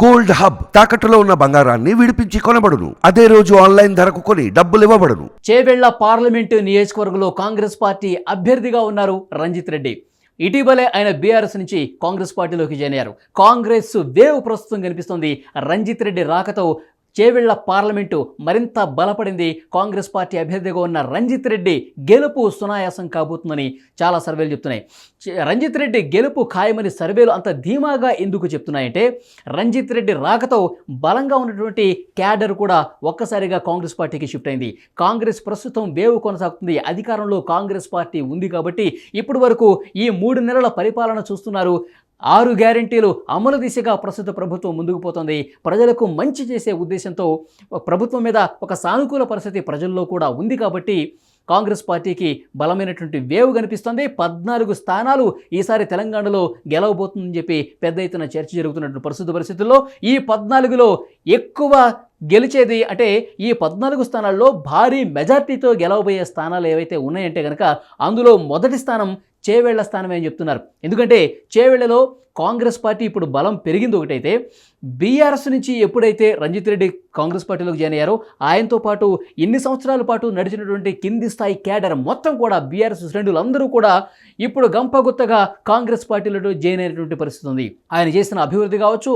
Gold hub తాకట్టులో ఉన్న బంగారాన్ని విడిపించి కొనబడును. అదే రోజు ఆన్లైన్ ధరకు కొని డబ్బులు ఇవ్వబడును. చేవెళ్ళ పార్లమెంటు నియోజకవర్గంలో కాంగ్రెస్ పార్టీ అభ్యర్థిగా ఉన్నారు రంజిత్ రెడ్డి. ఇటీవలే ఆయన బీఆర్ఎస్ నుంచి కాంగ్రెస్ పార్టీలోకి జాయిన్ అయ్యారు కాంగ్రెస్ వేవ్ ప్రస్తుతం కనిపిస్తుంది. రంజిత్ రెడ్డి రాకతో చేవెళ్ళ పార్లమెంటు మరింత బలపడింది. కాంగ్రెస్ పార్టీ అభ్యర్థిగా ఉన్న రంజిత్ రెడ్డి గెలుపు సునాయాసం కాబోతుందని చాలా సర్వేలు చెప్తున్నాయి. రంజిత్ రెడ్డి గెలుపు ఖాయమని సర్వేలు అంత ధీమాగా ఎందుకు చెప్తున్నాయంటే రంజిత్ రెడ్డి రాకతో బలంగా ఉన్నటువంటి క్యాడర్ కూడా ఒక్కసారిగా కాంగ్రెస్ పార్టీకి షిఫ్ట్ అయింది. కాంగ్రెస్ ప్రస్తుతం వేవు కొనసాగుతుంది. అధికారంలో కాంగ్రెస్ పార్టీ ఉంది కాబట్టి ఇప్పటి వరకు ఈ మూడు నెలల పరిపాలన చూస్తున్నారు. ఆరు గ్యారంటీలు అమలు దిశగా ప్రస్తుత ప్రభుత్వం ముందుకు పోతుంది. ప్రజలకు మంచి చేసే ఉద్దేశంతో ప్రభుత్వం మీద ఒక సానుకూల పరిస్థితి ప్రజల్లో కూడా ఉంది కాబట్టి కాంగ్రెస్ పార్టీకి బలమైనటువంటి వేవ్ కనిపిస్తుంది. పద్నాలుగు స్థానాలు ఈసారి తెలంగాణలో గెలవబోతుందని చెప్పి పెద్ద ఎత్తున చర్చ జరుగుతున్నటువంటి ప్రస్తుత పరిస్థితుల్లో ఈ పద్నాలుగులో ఎక్కువ గెలిచేది అంటే ఈ పద్నాలుగు స్థానాల్లో భారీ మెజార్టీతో గెలవబోయే స్థానాలు ఏవైతే ఉన్నాయంటే కనుక అందులో మొదటి స్థానం చేవేళ్ళ స్థానమే అని చెప్తున్నారు. ఎందుకంటే చేవేళ్ళలో కాంగ్రెస్ పార్టీ ఇప్పుడు బలం పెరిగింది ఒకటైతే బీఆర్ఎస్ నుంచి ఎప్పుడైతే రంజిత్ రెడ్డి కాంగ్రెస్ పార్టీలోకి జాయిన్ అయ్యారో ఆయనతో పాటు ఎన్ని సంవత్సరాల పాటు నడిచినటువంటి కింది స్థాయి క్యాడర్ మొత్తం కూడా బీఆర్ఎస్ శ్రేణులందరూ కూడా ఇప్పుడు గంపగుత్తగా కాంగ్రెస్ పార్టీలో జాయిన్ అయినటువంటి పరిస్థితి ఉంది. ఆయన చేసిన అభివృద్ధి కావచ్చు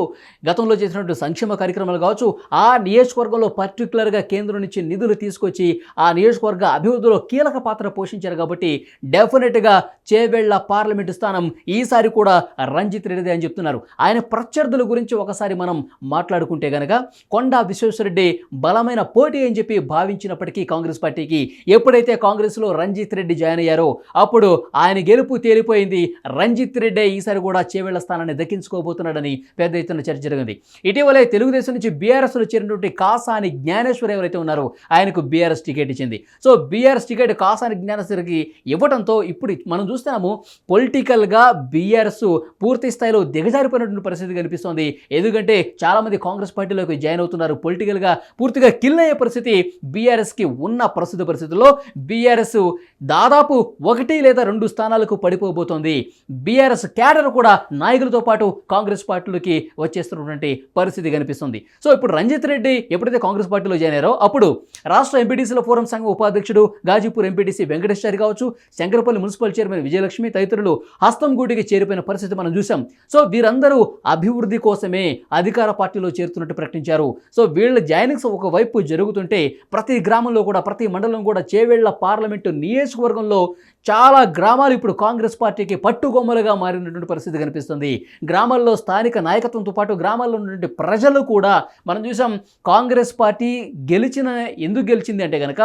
గతంలో చేసినటువంటి సంక్షేమ కార్యక్రమాలు కావచ్చు ఆ నియోజకవర్గంలో పర్టికులర్గా కేంద్రం నుంచి నిధులు తీసుకొచ్చి ఆ నియోజకవర్గ అభివృద్ధిలో కీలక పాత్ర పోషించారు కాబట్టి డెఫినెట్గా చేవేళ్ళ పార్లమెంటు స్థానం ఈసారి కూడా రంజిత్ రెడ్డిదే అని చెప్తున్నారు. ఆయన ప్రత్యర్థుల గురించి ఒకసారి మనం మాట్లాడుకుంటే గనక కొండా విశ్వేశ్వరరెడ్డి బలమైన పోటీ అని చెప్పి భావించినప్పటికీ కాంగ్రెస్ పార్టీకి ఎప్పుడైతే కాంగ్రెస్లో రంజిత్ రెడ్డి జాయిన్ అయ్యారో అప్పుడు ఆయన గెలుపు తేలిపోయింది. రంజిత్ రెడ్డే ఈసారి కూడా చేవేళ్ళ స్థానాన్ని దక్కించుకోబోతున్నాడని పెద్ద ఎత్తున చర్చ జరిగింది. ఇటీవలే తెలుగుదేశం నుంచి బీఆర్ఎస్లో చేరినటువంటి కాసాని జ్ఞానేశ్వర్ ఎవరైతే ఉన్నారో ఆయనకు బీఆర్ఎస్ టికెట్ ఇచ్చింది. సో బీఆర్ఎస్ టికెట్ కాసాని జ్ఞానేశ్వరికి ఇవ్వడంతో ఇప్పుడు మనం చూస్తున్నాము పొలిటికల్గా బీఆర్ఎస్ పూర్తి స్థాయిలో దిగజారిపోయినటువంటి పరిస్థితి కనిపిస్తోంది. ఎందుకంటే చాలామంది కాంగ్రెస్ పార్టీలోకి జాయిన్ అవుతున్నారు. పొలిటికల్గా పూర్తిగా కిల్ అయ్యే పరిస్థితి బీఆర్ఎస్కి ఉన్న ప్రస్తుత పరిస్థితుల్లో. బీఆర్ఎస్ దాదాపు ఒకటి లేదా రెండు స్థానాలకు పడిపోబోతోంది. బీఆర్ఎస్ క్యాడర్ కూడా నాయకులతో పాటు కాంగ్రెస్ పార్టీలోకి వచ్చేస్తున్నటువంటి పరిస్థితి కనిపిస్తుంది. సో ఇప్పుడు రంజిత్ రెడ్డి ఎప్పుడైతే కాంగ్రెస్ పార్టీలో జాయిన్ అయ్యారో అప్పుడు రాష్ట్ర ఎంపీటీసీల ఫోరం సంఘం ఉపాధ్యక్షుడు గాజీపూర్ ఎంపీటీసీ వెంకటేశ్వరి కావచ్చు శంకరపల్లి మున్సిపల్ చైర్మన్ విజయలక్ష్మి తదితరులు హస్తం గూటికి చేరిపోయిన పరిస్థితి మనం చూసాం సో వీరందరూ అభివృద్ధి కోసమే అధికార పార్టీలో చేరుతున్నట్టు ప్రకటించారు. సో వీళ్ళ జాయినింగ్స్ ఒకవైపు జరుగుతుంటే ప్రతి గ్రామంలో కూడా ప్రతి మండలం కూడా చేవేళ్ళ పార్లమెంటు నియోజకవర్గంలో చాలా గ్రామాలు ఇప్పుడు కాంగ్రెస్ పార్టీకి పట్టుగొమ్మలుగా మారినటువంటి పరిస్థితి కనిపిస్తుంది. గ్రామాల్లో స్థానిక నాయకత్వంతో పాటు గ్రామాల్లో ఉన్నటువంటి ప్రజలు కూడా మనం చూసాం కాంగ్రెస్ పార్టీ గెలిచిన ఎందుకు గెలిచింది అంటే కనుక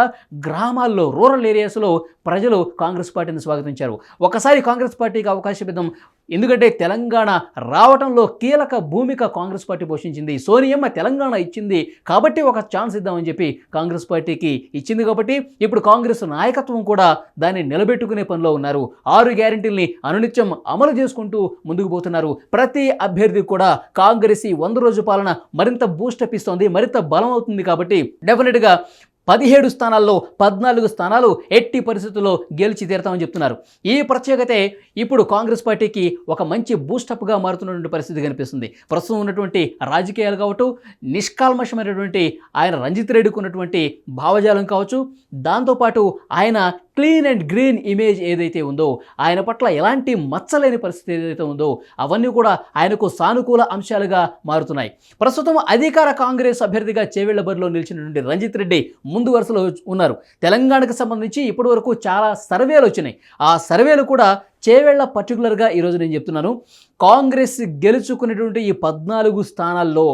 గ్రామాల్లో రూరల్ ఏరియాస్లో ప్రజలు కాంగ్రెస్ పార్టీని స్వాగతించారు. ఒకసారి కాంగ్రెస్ పార్టీకి అవకాశం ఇద్దాం. ఎందుకంటే తెలంగాణ రావటంలో కీలక భూమిక కాంగ్రెస్ పార్టీ పోషించింది. సోనియమ్మ తెలంగాణ ఇచ్చింది. కాబట్టి ఒక ఛాన్స్ ఇద్దామని చెప్పి కాంగ్రెస్ పార్టీకి ఇచ్చింది కాబట్టి ఇప్పుడు కాంగ్రెస్ నాయకత్వం కూడా దాన్ని నిలబెట్టుకునే పనిలో ఉన్నారు. ఆరు గ్యారెంటీల్ని అనునిత్యం అమలు చేసుకుంటూ ముందుకు పోతున్నారు. ప్రతి అభ్యర్థి కూడా కాంగ్రెస్ ఈ వంద రోజు పాలన మరింత బూస్టప్ ఇస్తోంది మరింత బలం అవుతుంది కాబట్టి డెఫినెట్గా పదిహేడు స్థానాల్లో పద్నాలుగు స్థానాలు ఎట్టి పరిస్థితుల్లో గెలిచి తీరతామని చెప్తున్నారు. ఈ ప్రత్యేకతే ఇప్పుడు కాంగ్రెస్ పార్టీకి ఒక మంచి బూస్టప్గా మారుతున్నటువంటి పరిస్థితి కనిపిస్తుంది. ప్రస్తుతం ఉన్నటువంటి రాజకీయాలు కావచ్చు నిష్కాల్మషమైనటువంటి ఆయన రంజిత్ రెడ్డికి ఉన్నటువంటి భావజాలం కావచ్చు. దాంతోపాటు ఆయన క్లీన్ అండ్ గ్రీన్ ఇమేజ్ ఏదైతే ఉందో ఆయన పట్ల ఎలాంటి మచ్చలేని పరిస్థితి ఏదైతే ఉందో అవన్నీ కూడా ఆయనకు సానుకూల అంశాలుగా మారుతున్నాయి. ప్రస్తుతం అధికార కాంగ్రెస్ అభ్యర్థిగా చేవేళ్ళ బరిలో నిలిచినటువంటి రంజిత్ రెడ్డి ముందు వరుసలో ఉన్నారు. తెలంగాణకు సంబంధించి ఇప్పటి వరకు చాలా సర్వేలు వచ్చినాయి. ఆ సర్వేలు కూడా చేవేళ్ళ పర్టికులర్గా ఈరోజు నేను చెప్తున్నాను. కాంగ్రెస్ గెలుచుకునేటువంటి ఈ పద్నాలుగు స్థానాల్లో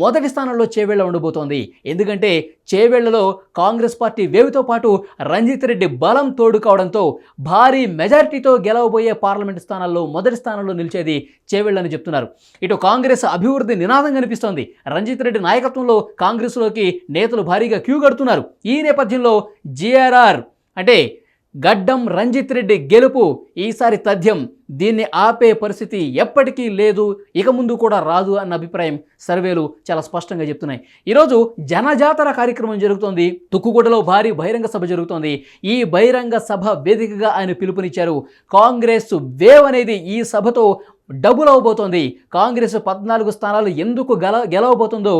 మొదటి స్థానంలో చేవేళ్ళ ఉండబోతోంది. ఎందుకంటే చేవేళ్ళలో కాంగ్రెస్ పార్టీ వేవితో పాటు రంజిత్ రెడ్డి బలం తోడు కావడంతో భారీ మెజారిటీతో గెలవబోయే పార్లమెంట్ స్థానాల్లో మొదటి స్థానంలో నిలిచేది చేవేళ్ళని చెప్తున్నారు. ఇటు కాంగ్రెస్ అభివృద్ధి నినాదం కనిపిస్తోంది రంజిత్ రెడ్డి నాయకత్వంలో కాంగ్రెస్లోకి నేతలు భారీగా క్యూ కడుతున్నారు. ఈ నేపథ్యంలో జిఆర్ఆర్ అంటే గడ్డం రంజిత్ రెడ్డి గెలుపు ఈసారి తథ్యం. దీన్ని ఆపే పరిస్థితి ఎప్పటికీ లేదు. ఇక ముందు కూడా రాదు అన్న అభిప్రాయం సర్వేలు చాలా స్పష్టంగా చెప్తున్నాయి. ఈరోజు జనజాతర కార్యక్రమం జరుగుతోంది. తుక్కుగూడలో భారీ బహిరంగ సభ జరుగుతోంది. ఈ బహిరంగ సభ వేదికగా ఆయన పిలుపునిచ్చారు. కాంగ్రెస్ వేవ్ అనేది ఈ సభతో డబుల్ అవబోతోంది. కాంగ్రెస్ పద్నాలుగు స్థానాలు ఎందుకు గెల గెలవబోతుందో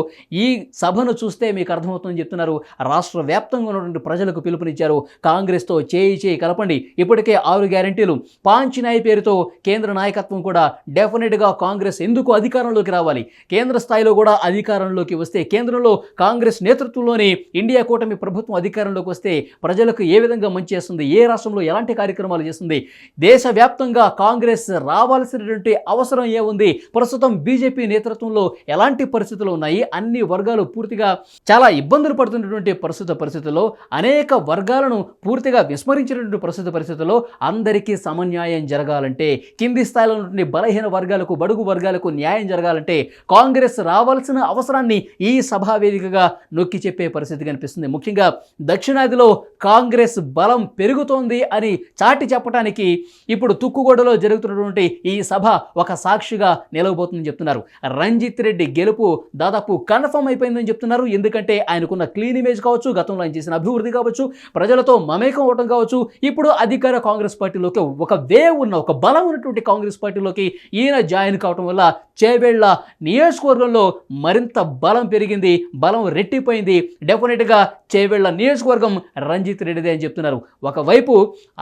ఈ సభను చూస్తే మీకు అర్థమవుతుందని చెప్తున్నారు. రాష్ట్ర వ్యాప్తంగా ఉన్నటువంటి ప్రజలకు పిలుపునిచ్చారు. కాంగ్రెస్తో చేయి చేయి కలపండి. ఇప్పటికే ఆరు గ్యారంటీలు. పాంచినాయి పేరుతో కేంద్ర నాయకత్వం కూడా డెఫినెట్గా కాంగ్రెస్ ఎందుకు అధికారంలోకి రావాలి? కేంద్ర స్థాయిలో కూడా అధికారంలోకి వస్తే కేంద్రంలో కాంగ్రెస్ నేతృత్వంలోని ఇండియా కూటమి ప్రభుత్వం అధికారంలోకి వస్తే ప్రజలకు ఏ విధంగా మంచి చేస్తుంది? ఏ రాష్ట్రంలో ఎలాంటి కార్యక్రమాలు చేస్తుంది? దేశవ్యాప్తంగా కాంగ్రెస్ రావాల్సినటువంటి అవసరం ఏముంది ప్రస్తుతం బీజేపీ నేతృత్వంలో ఎలాంటి పరిస్థితులు ఉన్నాయి? అన్ని వర్గాలు పూర్తిగా చాలా ఇబ్బందులు పడుతున్నటువంటి ప్రస్తుత పరిస్థితుల్లో అనేక వర్గాలను పూర్తిగా విస్మరించినటువంటి ప్రస్తుత పరిస్థితుల్లో అందరికీ సమన్యాయం జరగాలంటే కింది స్థాయిలో ఉన్నటువంటి బలహీన వర్గాలకు బడుగు వర్గాలకు న్యాయం జరగాలంటే కాంగ్రెస్ రావాల్సిన అవసరాన్ని ఈ సభా వేదికగా నొక్కి చెప్పే పరిస్థితి కనిపిస్తుంది. ముఖ్యంగా దక్షిణాదిలో కాంగ్రెస్ బలం పెరుగుతోంది అని చాటి చెప్పడానికి ఇప్పుడు తుక్కుగూడలో జరుగుతున్నటువంటి ఈ సభ ఒక సాక్షిగా నిలవబోతుందని చెప్తున్నారు. రంజిత్ రెడ్డి గెలుపు దాదాపు కన్ఫర్మ్ అయిపోయిందని చెప్తున్నారు. ఎందుకంటే ఆయనకున్న క్లీన్ ఇమేజ్ కావచ్చు గతంలో ఆయన చేసిన అభివృద్ధి కావచ్చు ప్రజలతో మమేకం అవడం కావచ్చు ఇప్పుడు అధికార కాంగ్రెస్ పార్టీలోకి ఒక వేవ్ ఉన్న ఒక బలం ఉన్నటువంటి కాంగ్రెస్ పార్టీలోకి ఈయన జాయిన్ కావడం వల్ల చేవేళ్ళ నియోజకవర్గంలో మరింత బలం పెరిగింది బలం రెట్టిపోయింది. డెఫినెట్గా చేవేళ్ళ నియోజకవర్గం రంజిత్ రెడ్డిదే అని చెప్తున్నారు. ఒకవైపు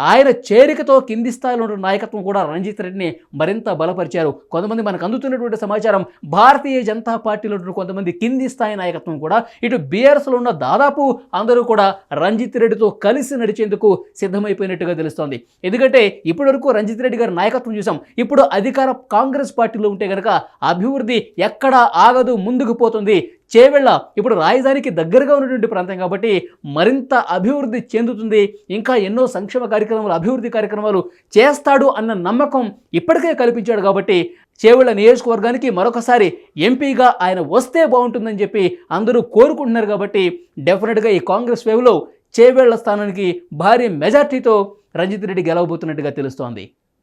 ఆయన చేరికతో కింది స్థాయిలో ఉన్న నాయకత్వం కూడా రంజిత్ రెడ్డిని మరింత బలం బలపరిచారు. కొంతమంది మనకు అందుతున్నటువంటి సమాచారం భారతీయ జనతా పార్టీలో కొంతమంది కింది స్థాయి నాయకత్వం కూడా ఇటు బీఆర్ఎస్లో ఉన్న దాదాపు అందరూ కూడా రంజిత్ రెడ్డితో కలిసి నడిచేందుకు సిద్ధమైపోయినట్టుగా తెలుస్తోంది. ఎందుకంటే ఇప్పటివరకు రంజిత్ రెడ్డి గారి నాయకత్వం చూసాం. ఇప్పుడు అధికార కాంగ్రెస్ పార్టీలో ఉంటే కనుక అభివృద్ధి ఎక్కడా ఆగదు ముందుకు పోతుంది. చేవెళ్ళ ఇప్పుడు రాజధానికి దగ్గరగా ఉన్నటువంటి ప్రాంతం కాబట్టి మరింత అభివృద్ధి చెందుతుంది. ఇంకా ఎన్నో సంక్షేమ కార్యక్రమాలు అభివృద్ధి కార్యక్రమాలు చేస్తాడు అన్న నమ్మకం ఇప్పటికే కల్పించాడు కాబట్టి చేవెళ్ళ నియోజకవర్గానికి మరొకసారి ఎంపీగా ఆయన వస్తే బాగుంటుందని చెప్పి అందరూ కోరుకుంటున్నారు కాబట్టి డెఫినెట్గా ఈ కాంగ్రెస్ వేవ్లో చేవేళ్ళ స్థానానికి భారీ మెజార్టీతో రంజిత్ రెడ్డి గెలవబోతున్నట్టుగా తెలుస్తోంది.